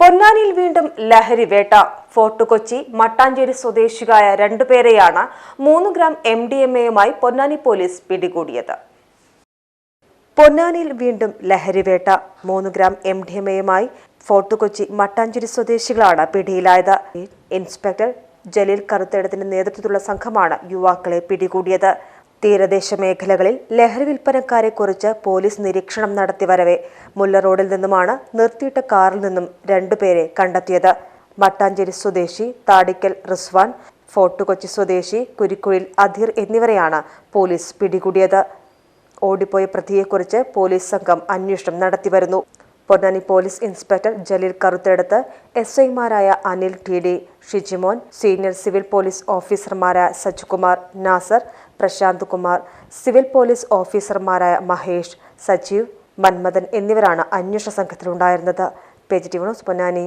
പൊന്നാനിയിൽ വീണ്ടും ലഹരി വേട്ട. ഫോർട്ട് കൊച്ചി മട്ടാഞ്ചേരി സ്വദേശികളായ രണ്ടുപേരെയാണ് മൂന്ന് ഗ്രാം എം ഡി എം എയുമായി പൊന്നാനി പോലീസ് പിടികൂടിയത്. പൊന്നാനിയിൽ വീണ്ടും ലഹരി വേട്ട. മൂന്ന് ഗ്രാം എം ഡി എം എയുമായി ഫോർട്ട് കൊച്ചി മട്ടാഞ്ചേരി സ്വദേശികളാണ് പിടിയിലായത്. ഇൻസ്പെക്ടർ ജലീൽ കറുത്തേടത്തിന്റെ നേതൃത്വത്തിലുള്ള സംഘമാണ് യുവാക്കളെ പിടികൂടിയത്. തീരദേശ മേഖലകളിൽ ലഹരി വിൽപ്പനക്കാരെ കുറിച്ച് പോലീസ് നിരീക്ഷണം നടത്തി വരവെ. മുല്ല റോഡിൽ നിന്നുമാണ് നിർത്തിയിട്ട കാറിൽ നിന്നും രണ്ടുപേരെ കണ്ടെത്തിയത്. മട്ടാഞ്ചേരി സ്വദേശി താടിക്കൽ റിസ്വാൻ ഫോർട്ട് കൊച്ചി സ്വദേശി കുരിക്കുഴിൽ അധീർ എന്നിവരെയാണ് പോലീസ് പിടികൂടിയത്. ഓടിപ്പോയ പ്രതിയെക്കുറിച്ച് പോലീസ് സംഘം അന്വേഷണം നടത്തിവരുന്നു Ponnani police inspector Jaleel Karuthedath S ഐമാരായ Anil T D Shijimon senior civil police ഓഫീസർമാരായ സജ്കുമാർ നാസർ പ്രശാന്ത് കുമാർ സിവിൽ പോലീസ് ഓഫീസർമാരായ മഹേഷ് സജീവ് മന്മഥൻ എന്നിവരാണ് അന്വേഷണ സംഘത്തിലുണ്ടായിരുന്നത്. പേജ് ടി പൊന്നാനി.